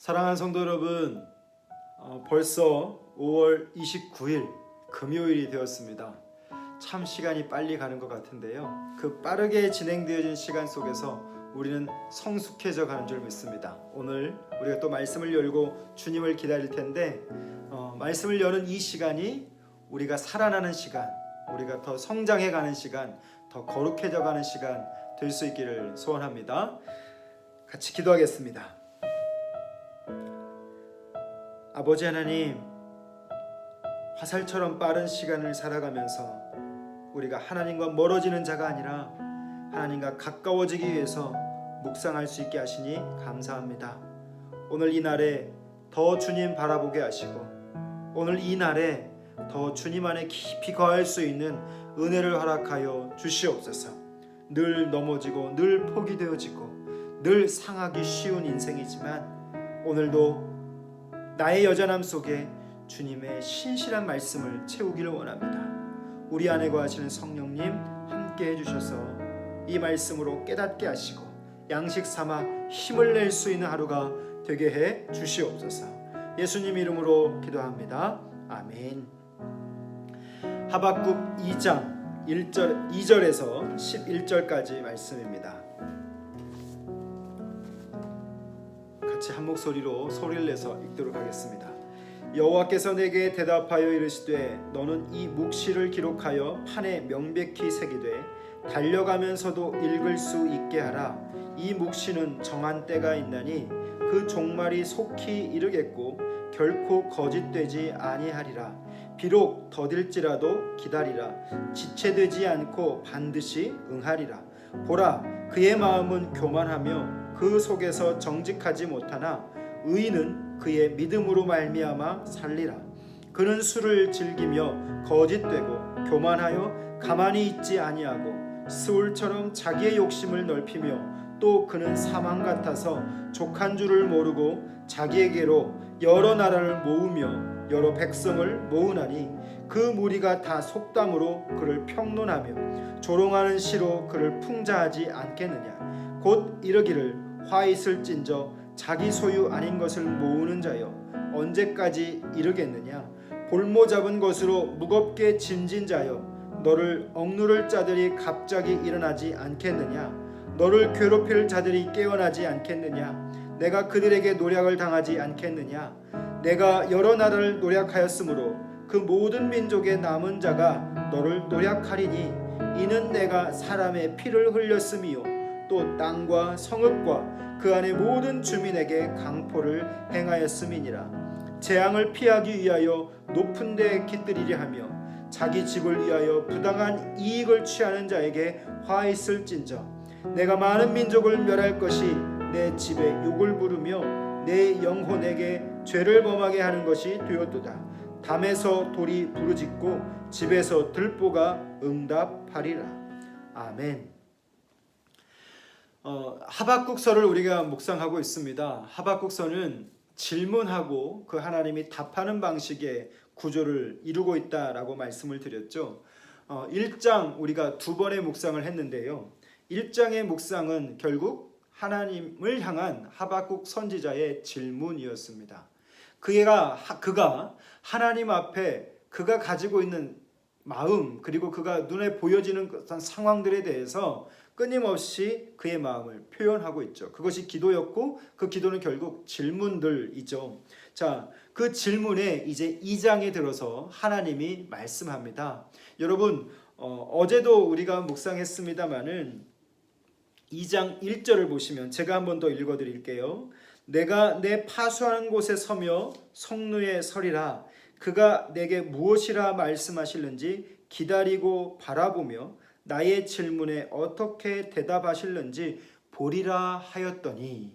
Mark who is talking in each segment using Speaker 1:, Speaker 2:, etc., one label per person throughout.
Speaker 1: 사랑하는 성도 여러분, 어, 벌써 5월 29일 금요일이 되었습니다. 참 시간이 빨리 가는 것 같은데요. 그 빠르게 진행되어진 시간 속에서 우리는 성숙해져 가는 줄 믿습니다. 오늘 우리가 또 말씀을 열고 주님을 기다릴 텐데 어, 말씀을 여는 이 시간이 우리가 살아나는 시간, 우리가 더 성장해 가는 시간, 더 거룩해져 가는 시간 될 수 있기를 소원합니다. 같이 기도하겠습니다. 아버지 하나님, 화살처럼 빠른 시간을 살아가면서 우리가 하나님과 멀어지는 자가 아니라 하나님과 가까워지기 위해서 묵상할 수 있게 하시니 감사합니다. 오늘 이 날에 더 주님 바라보게 하시고 오늘 이 날에 더 주님 안에 깊이 거할 수 있는 은혜를 허락하여 주시옵소서. 늘 넘어지고 늘 포기되어지고 늘 상하기 쉬운 인생이지만 오늘도 나의 여전함 속에 주님의 신실한 말씀을 채우기를 원합니다. 우리 안에 거하시는 성령님 함께 해주셔서 이 말씀으로 깨닫게 하시고 양식 삼아 힘을 낼 수 있는 하루가 되게 해 주시옵소서. 예수님 이름으로 기도합니다. 아멘. 하박국 2장 1절 2절에서 11절까지 말씀입니다. 같이 한 목소리로 소리를 내서 읽도록 하겠습니다. 여호와께서 내게 대답하여 이르시되 너는 이 묵시를 기록하여 판에 명백히 새기되 달려가면서도 읽을 수 있게 하라. 이 묵시는 정한 때가 있나니 그 종말이 속히 이르겠고 결코 거짓되지 아니하리라. 비록 더딜지라도 기다리라. 지체되지 않고 반드시 응하리라. 보라, 그의 마음은 교만하며 그 속에서 정직하지 못하나 의인은 그의 믿음으로 말미암아 살리라. 그는 술을 즐기며 거짓되고 교만하여 가만히 있지 아니하고 스울처럼 자기의 욕심을 넓히며 또 그는 사망 같아서 족한 줄을 모르고 자기에게로 여러 나라를 모으며 여러 백성을 모으나니 그 무리가 다 속담으로 그를 평론하며 조롱하는 시로 그를 풍자하지 않겠느냐 곧 이르기를 화 있을진저 자기 소유 아닌 것을 모으는 자여 언제까지 이르겠느냐? 볼모 잡은 것으로 무겁게 짐진 자여 너를 억누를 자들이 갑자기 일어나지 않겠느냐? 너를 괴롭힐 자들이 깨어나지 않겠느냐? 내가 그들에게 노략을 당하지 않겠느냐? 내가 여러 나라를 노략하였으므로 그 모든 민족의 남은 자가 너를 노략하리니 이는 내가 사람의 피를 흘렸음이요 또 땅과 성읍과 그 안의 모든 주민에게 강포를 행하였음이니라. 재앙을 피하기 위하여 높은 데에 깃들이려 하며 자기 집을 위하여 부당한 이익을 취하는 자에게 화 있을진저. 내가 많은 민족을 멸할 것이 내 집에 욕을 부르며 내 영혼에게 죄를 범하게 하는 것이 되었도다. 담에서 돌이 부르짖고 집에서 들보가 응답하리라. 아멘. 어, 하박국서를 우리가 묵상하고 있습니다. 하박국서는 질문하고 그 하나님이 답하는 방식의 구조를 이루고 있다라고 말씀을 드렸죠. 어, 1장 우리가 두 번의 묵상을 했는데요. 1장의 묵상은 결국 하나님을 향한 하박국 선지자의 질문이었습니다. 그가 그가 하나님 앞에 그가 가지고 있는 마음 그리고 그가 눈에 보여지는 어떤 상황들에 대해서 끊임없이 그의 마음을 표현하고 있죠. 그것이 기도였고 그 기도는 결국 질문들이죠. 자, 그 질문에 이제 2장에 들어서 하나님이 말씀합니다. 여러분 어, 제도 우리가 묵상했습니다마는 2장 1절을 보시면 제가 한 번 더 읽어 드릴게요. 내가 내 파수하는 곳에 서며 성루에 서리라 그가 내게 무엇이라 말씀하실는지 기다리고 바라보며 나의 질문에 어떻게 대답하실는지 보리라 하였더니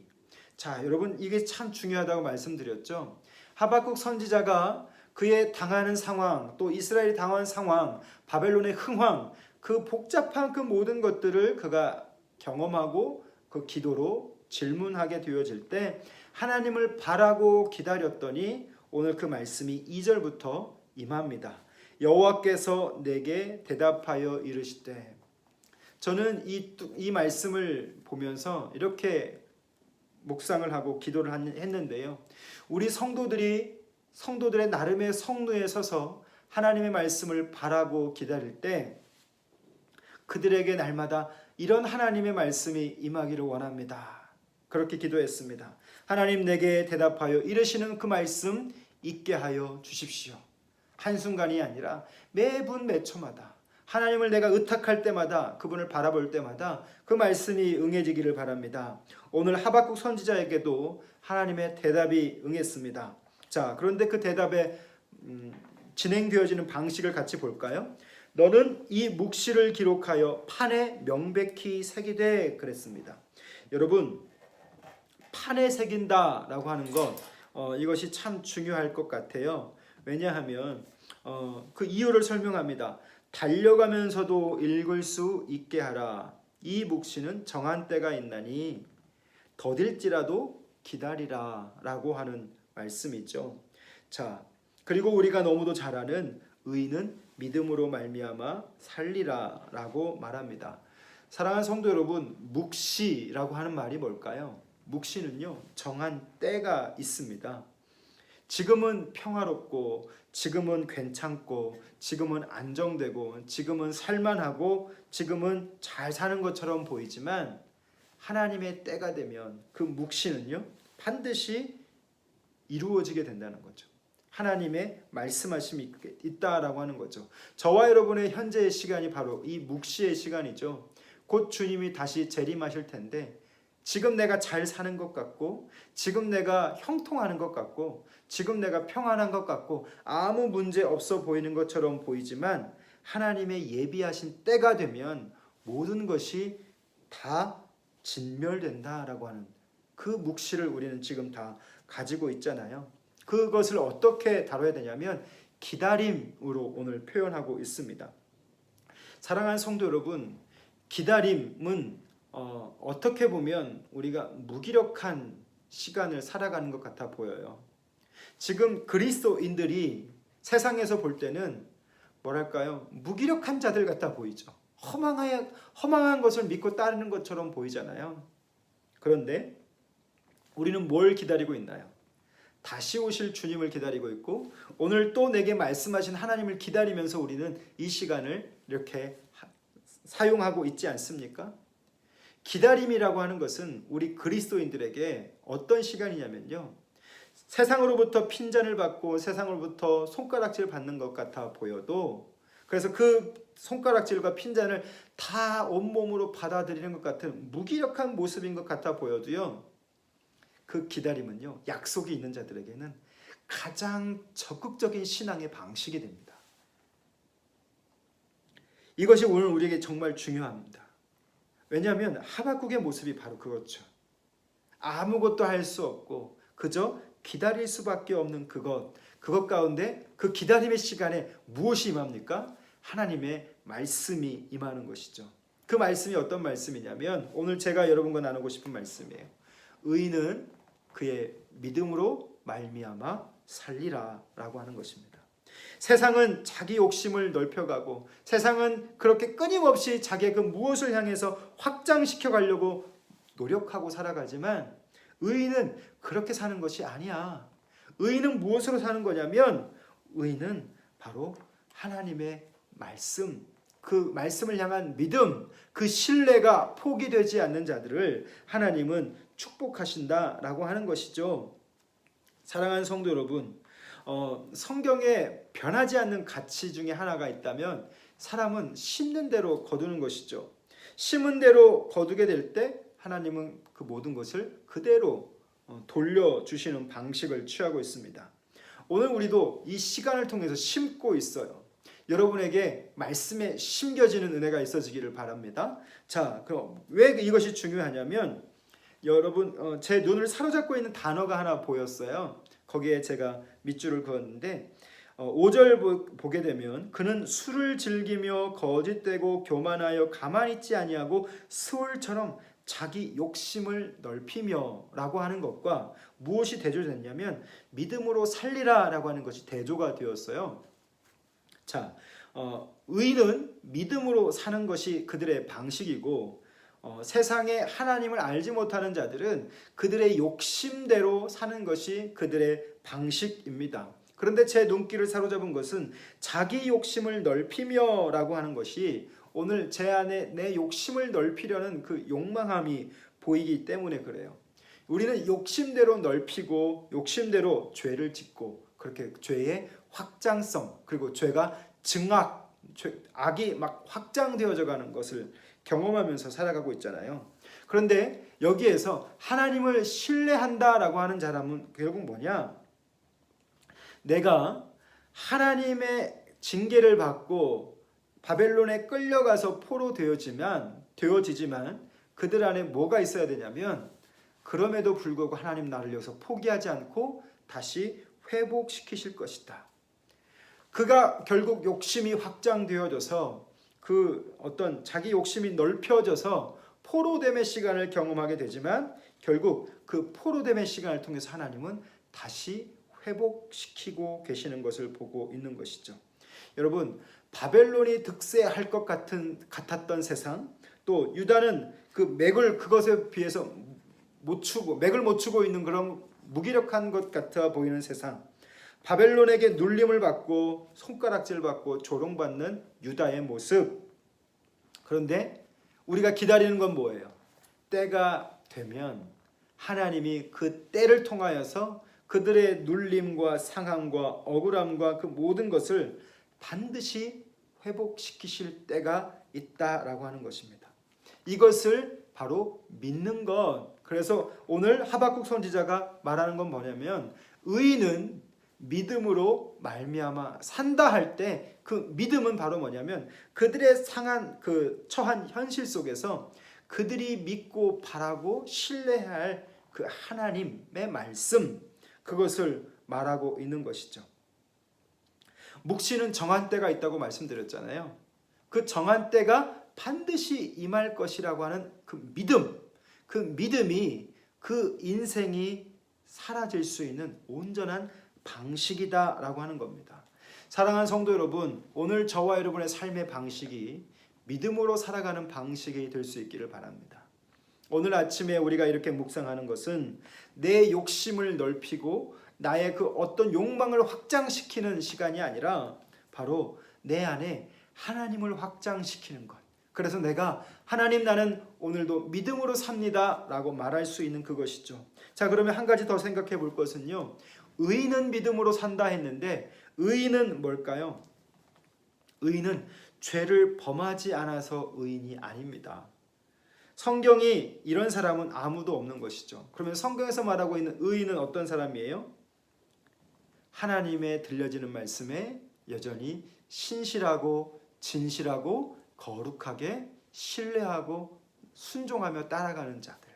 Speaker 1: 자 여러분 이게 참 중요하다고 말씀드렸죠 하박국 선지자가 그의 당하는 상황 또 이스라엘이 당한 상황 바벨론의 흥황 그 복잡한 그 모든 것들을 그가 경험하고 그 기도로 질문하게 되어질 때 하나님을 바라고 기다렸더니 오늘 그 말씀이 2절부터 임합니다. 여호와께서 내게 대답하여 이르시되 저는 이, 이 말씀을 보면서 이렇게 묵상을 하고 기도를 한- 했는데요. 우리 성도들이 성도들의 나름의 성도에 서서 하나님의 말씀을 바라고 기다릴 때 그들에게 날마다 이런 하나님의 말씀이 임하기를 원합니다. 그렇게 기도했습니다. 하나님 내게 대답하여 이르시는 그 말씀 있게 하여 주십시오. 한순간이 아니라 매분 매초마다 하나님을 내가 의탁할 때마다 그분을 바라볼 때마다 그 말씀이 응해지기를 바랍니다. 오늘 하박국 선지자에게도 하나님의 대답이 응했습니다. 자, 그런데 그 대답에 음, 진행되어지는 방식을 같이 볼까요? 너는 이 묵시를 기록하여 판에 명백히 새기되 그랬습니다. 여러분 판에 새긴다라고 하는 것 어, 이것이 참 중요할 것 같아요. 왜냐하면 어, 그 이유를 설명합니다. 달려가면서도 읽을 수 있게 하라. 이 묵시는 정한 때가 있나니 더딜지라도 기다리라 라고 하는 말씀이죠. 자, 그리고 우리가 너무도 잘 아는 의는 믿음으로 말미암아 살리라 라고 말합니다. 사랑하는 성도 여러분, 묵시라고 하는 말이 뭘까요? 묵시는요 정한 때가 있습니다. 지금은 평화롭고 지금은 괜찮고 지금은 안정되고 지금은 살만하고 지금은 잘 사는 것처럼 보이지만 하나님의 때가 되면 그 묵시는요 반드시 이루어지게 된다는 거죠. 하나님의 말씀하심이 있다라고 하는 거죠. 저와 여러분의 현재의 시간이 바로 이 묵시의 시간이죠. 곧 주님이 다시 재림하실 텐데 지금 내가 잘 사는 것 같고 지금 내가 형통하는 것 같고 지금 내가 평안한 것 같고 아무 문제 없어 보이는 것처럼 보이지만 하나님의 예비하신 때가 되면 모든 것이 다 진멸된다라고 하는 그 묵시를 우리는 지금 다 가지고 있잖아요. 그것을 어떻게 다뤄야 되냐면 기다림으로 오늘 표현하고 있습니다. 사랑하는 성도 여러분, 기다림은 어, 어떻게 보면 우리가 무기력한 시간을 살아가는 것 같아 보여요. 지금 그리스도인들이 세상에서 볼 때는 뭐랄까요? 무기력한 자들 같아 보이죠. 허망한 허망한 것을 믿고 따르는 것처럼 보이잖아요. 그런데 우리는 뭘 기다리고 있나요? 다시 오실 주님을 기다리고 있고 오늘 또 내게 말씀하신 하나님을 기다리면서 우리는 이 시간을 이렇게 하- 사용하고 있지 않습니까? 기다림이라고 하는 것은 우리 그리스도인들에게 어떤 시간이냐면요. 세상으로부터 핀잔을 받고 세상으로부터 손가락질 받는 것 같아 보여도 그래서 그 손가락질과 핀잔을 다 온몸으로 받아들이는 것 같은 무기력한 모습인 것 같아 보여도요. 그 기다림은요. 약속이 있는 자들에게는 가장 적극적인 신앙의 방식이 됩니다. 이것이 오늘 우리에게 정말 중요합니다. 왜냐하면 하박국의 모습이 바로 그렇죠. 아무것도 할 수 없고 그저 기다릴 수밖에 없는 그것 그것 가운데 그 기다림의 시간에 무엇이 임합니까? 하나님의 말씀이 임하는 것이죠. 그 말씀이 어떤 말씀이냐면 오늘 제가 여러분과 나누고 싶은 말씀이에요. 의인은 그의 믿음으로 말미암아 살리라라고 하는 것입니다. 세상은 자기 욕심을 넓혀가고 세상은 그렇게 끊임없이 자기의 그 무엇을 향해서 확장시켜 가려고 노력하고 살아가지만 의인은 그렇게 사는 것이 아니야. 의인은 무엇으로 사는 거냐면 의인은 바로 하나님의 말씀, 그 말씀을 향한 믿음, 그 신뢰가 포기되지 않는 자들을 하나님은 축복하신다라고 하는 것이죠. 사랑하는 성도 여러분, 어, 성경에 변하지 않는 가치 중에 하나가 있다면 사람은 심는 대로 거두는 것이죠. 심은 대로 거두게 될 때 하나님은 그 모든 것을 그대로 어, 돌려주시는 방식을 취하고 있습니다. 오늘 우리도 이 시간을 통해서 심고 있어요. 여러분에게 말씀에 심겨지는 은혜가 있어지기를 바랍니다. 자, 그럼 왜 이것이 중요하냐면 여러분 어, 제 눈을 사로잡고 있는 단어가 하나 보였어요. 거기에 제가 밑줄을 그었는데 어, 5절 보게 되면 그는 술을 즐기며 거짓되고 교만하여 가만히 있지 아니하고 스올처럼 자기 욕심을 넓히며라고 하는 것과 무엇이 대조됐냐면 믿음으로 살리라라고 하는 것이 대조가 되었어요. 자, 어, 의는 믿음으로 사는 것이 그들의 방식이고 어, 세상에 하나님을 알지 못하는 자들은 그들의 욕심대로 사는 것이 그들의 방식입니다. 그런데 제 눈길을 사로잡은 것은 자기 욕심을 넓히며라고 하는 것이 오늘 제 안에 내 욕심을 넓히려는 그 욕망함이 보이기 때문에 그래요. 우리는 욕심대로 넓히고 욕심대로 죄를 짓고 그렇게 죄의 확장성 그리고 죄가 증악, 죄, 악이 막 확장되어져 가는 것을 경험하면서 살아가고 있잖아요. 그런데 여기에서 하나님을 신뢰한다라고 하는 사람은 결국 뭐냐? 내가 하나님의 징계를 받고 바벨론에 끌려가서 포로 되어지만 되어지지만 그들 안에 뭐가 있어야 되냐면 그럼에도 불구하고 하나님 나를 위해서 포기하지 않고 다시 회복시키실 것이다. 그가 결국 욕심이 확장되어져서 그 어떤 자기 욕심이 넓혀져서 포로됨의 시간을 경험하게 되지만 결국 그 포로됨의 시간을 통해서 하나님은 다시 회복시키고 계시는 것을 보고 있는 것이죠. 여러분 바벨론이 득세할 것 같은 같았던 세상 또 유다는 그 맥을 그것에 비해서 못 추고 맥을 못 추고 있는 그런 무기력한 것 같아 보이는 세상 바벨론에게 눌림을 받고 손가락질 받고 조롱받는 유다의 모습 그런데 우리가 기다리는 건 뭐예요? 때가 되면 하나님이 그 때를 통하여서 그들의 눌림과 상함과 억울함과 그 모든 것을 반드시 회복시키실 때가 있다라고 하는 것입니다. 이것을 바로 믿는 것. 그래서 오늘 하박국 선지자가 말하는 건 뭐냐면 의인은 믿음으로 말미암아 산다 할 때 그 믿음은 바로 뭐냐면 그들의 상한 그 처한 현실 속에서 그들이 믿고 바라고 신뢰할 그 하나님의 말씀 그것을 말하고 있는 것이죠. 묵시는 정한 때가 있다고 말씀드렸잖아요. 그 정한 때가 반드시 임할 것이라고 하는 그 믿음, 그 믿음이 그 인생이 사라질 수 있는 온전한 방식이다라고 하는 겁니다. 사랑하는 성도 여러분, 오늘 저와 여러분의 삶의 방식이 믿음으로 살아가는 방식이 될 수 있기를 바랍니다. 오늘 아침에 우리가 이렇게 묵상하는 것은 내 욕심을 넓히고 나의 그 어떤 욕망을 확장시키는 시간이 아니라 바로 내 안에 하나님을 확장시키는 것. 그래서 내가 하나님 나는 오늘도 믿음으로 삽니다라고 말할 수 있는 그것이죠. 자, 그러면 한 가지 더 생각해 볼 것은요. 의인은 믿음으로 산다 했는데 의인은 뭘까요? 의인은 죄를 범하지 않아서 의인이 아닙니다. 성경이 이런 사람은 아무도 없는 것이죠. 그러면 성경에서 말하고 있는 의인은 어떤 사람이에요? 하나님의 들려지는 말씀에 여전히 신실하고 진실하고 거룩하게 신뢰하고 순종하며 따라가는 자들.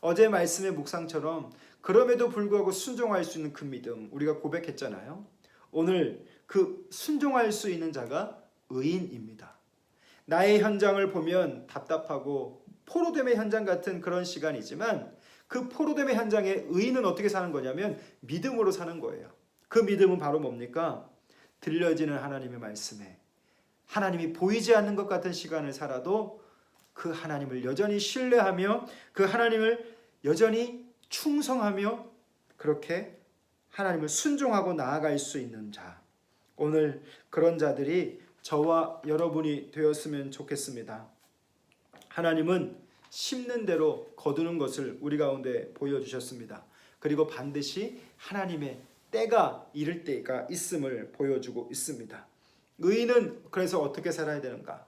Speaker 1: 어제 말씀의 묵상처럼 그럼에도 불구하고 순종할 수 있는 그 믿음 우리가 고백했잖아요. 오늘 그 순종할 수 있는 자가 의인입니다. 나의 현장을 보면 답답하고 포로됨의 현장 같은 그런 시간이지만 그 포로됨의 현장에 의인은 어떻게 사는 거냐면 믿음으로 사는 거예요. 그 믿음은 바로 뭡니까? 들려지는 하나님의 말씀에 하나님이 보이지 않는 것 같은 시간을 살아도 그 하나님을 여전히 신뢰하며 그 하나님을 여전히 충성하며 그렇게 하나님을 순종하고 나아갈 수 있는 자. 오늘 그런 자들이 저와 여러분이 되었으면 좋겠습니다. 하나님은 심는 대로 거두는 것을 우리 가운데 보여주셨습니다. 그리고 반드시 하나님의 때가 이를 때가 있음을 보여주고 있습니다. 의인은 그래서 어떻게 살아야 되는가?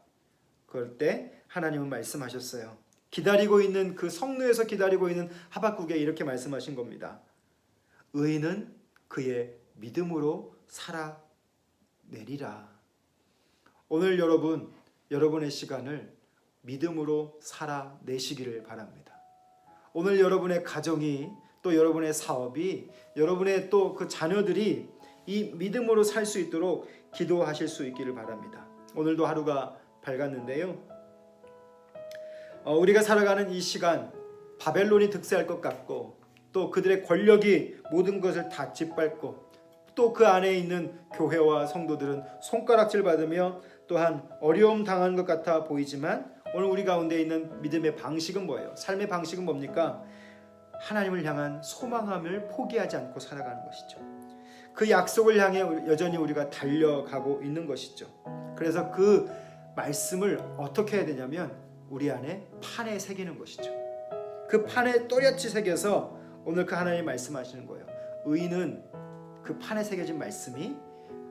Speaker 1: 그럴 때 하나님은 말씀하셨어요. 기다리고 있는 그 성루에서 기다리고 있는 하박국에 이렇게 말씀하신 겁니다. 의인은 그의 믿음으로 살아내리라. 오늘 여러분 여러분의 시간을 믿음으로 살아내시기를 바랍니다. 오늘 여러분의 가정이 또 여러분의 사업이 여러분의 또 그 자녀들이 이 믿음으로 살 수 있도록 기도하실 수 있기를 바랍니다. 오늘도 하루가 밝았는데요. 어, 우리가 살아가는 이 시간 바벨론이 득세할 것 같고 또 그들의 권력이 모든 것을 다 짓밟고 또 그 안에 있는 교회와 성도들은 손가락질 받으며 또한 어려움 당한 것 같아 보이지만 오늘 우리 가운데 있는 믿음의 방식은 뭐예요? 삶의 방식은 뭡니까? 하나님을 향한 소망함을 포기하지 않고 살아가는 것이죠. 그 약속을 향해 여전히 우리가 달려가고 있는 것이죠. 그래서 그 말씀을 어떻게 해야 되냐면 우리 안에 판에 새기는 것이죠. 그 판에 또렷이 새겨서 오늘 그 하나님 말씀하시는 거예요. 의인은 그 판에 새겨진 말씀이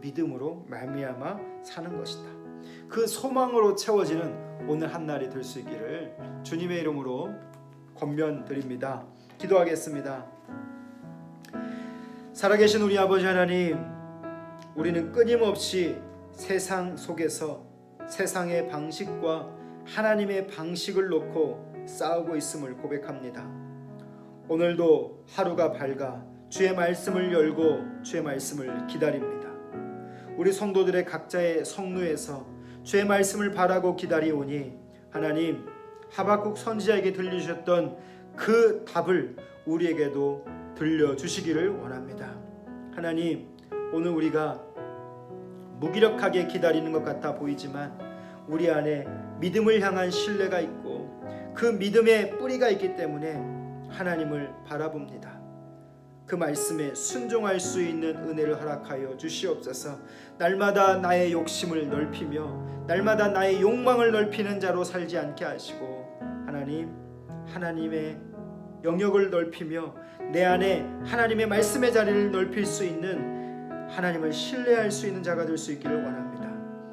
Speaker 1: 믿음으로 말미암아 사는 것이다. 그 소망으로 채워지는 오늘 한 날이 될 수 있기를 주님의 이름으로 권면드립니다. 기도하겠습니다. 살아계신 우리 아버지 하나님, 우리는 끊임없이 세상 속에서 세상의 방식과 하나님의 방식을 놓고 싸우고 있음을 고백합니다. 오늘도 하루가 밝아 주의 말씀을 열고 주의 말씀을 기다립니다. 우리 성도들의 각자의 성루에서 주의 말씀을 바라고 기다리오니 하나님 하박국 선지자에게 들리셨던 그 답을 우리에게도 들려주시기를 원합니다. 하나님 오늘 우리가 무기력하게 기다리는 것 같아 보이지만 우리 안에 믿음을 향한 신뢰가 있고 그 믿음의 뿌리가 있기 때문에 하나님을 바라봅니다. 그 말씀에 순종할 수 있는 은혜를 허락하여 주시옵소서. 날마다 나의 욕심을 넓히며 날마다 나의 욕망을 넓히는 자로 살지 않게 하시고 하나님 하나님의 영역을 넓히며 내 안에 하나님의 말씀의 자리를 넓힐 수 있는 하나님을 신뢰할 수 있는 자가 될 수 있기를 원합니다.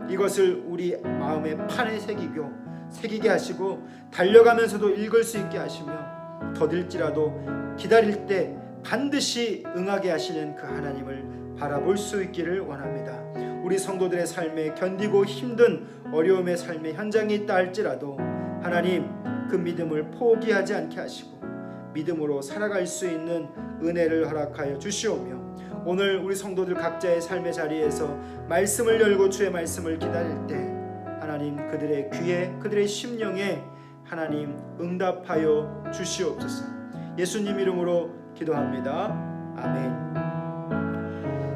Speaker 1: 이것을 우리 마음의 판에 새기고 새기게 하시고 달려가면서도 읽을 수 있게 하시며 더딜지라도 기다릴 때 반드시 응하게 하시는 그 하나님을 바라볼 수 있기를 원합니다. 우리 성도들의 삶에 견디고 힘든 어려움의 삶의 현장이 있다 할지라도 하나님 그 믿음을 포기하지 않게 하시고 믿음으로 살아갈 수 있는 은혜를 허락하여 주시오며 오늘 우리 성도들 각자의 삶의 자리에서 말씀을 열고 주의 말씀을 기다릴 때 하나님 그들의 귀에 그들의 심령에 하나님 응답하여 주시옵소서. 예수님 이름으로 기도합니다. 아멘.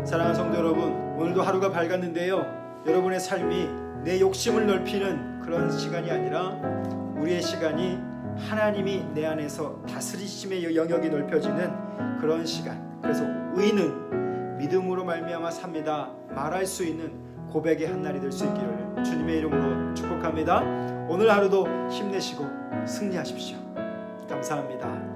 Speaker 1: 사랑하는 성도 여러분, 오늘도 하루가 밝았는데요. 여러분의 삶이 내 욕심을 넓히는 그런 시간이 아니라 우리의 시간이 하나님이 내 안에서 다스리심의 영역이 넓혀지는 그런 시간. 그래서 의인은 믿음으로 말미암아 삽니다. 말할 수 있는 고백의 한 날이 될 수 있기를 주님의 이름으로 축복합니다. 오늘 하루도 힘내시고 승리하십시오. 감사합니다.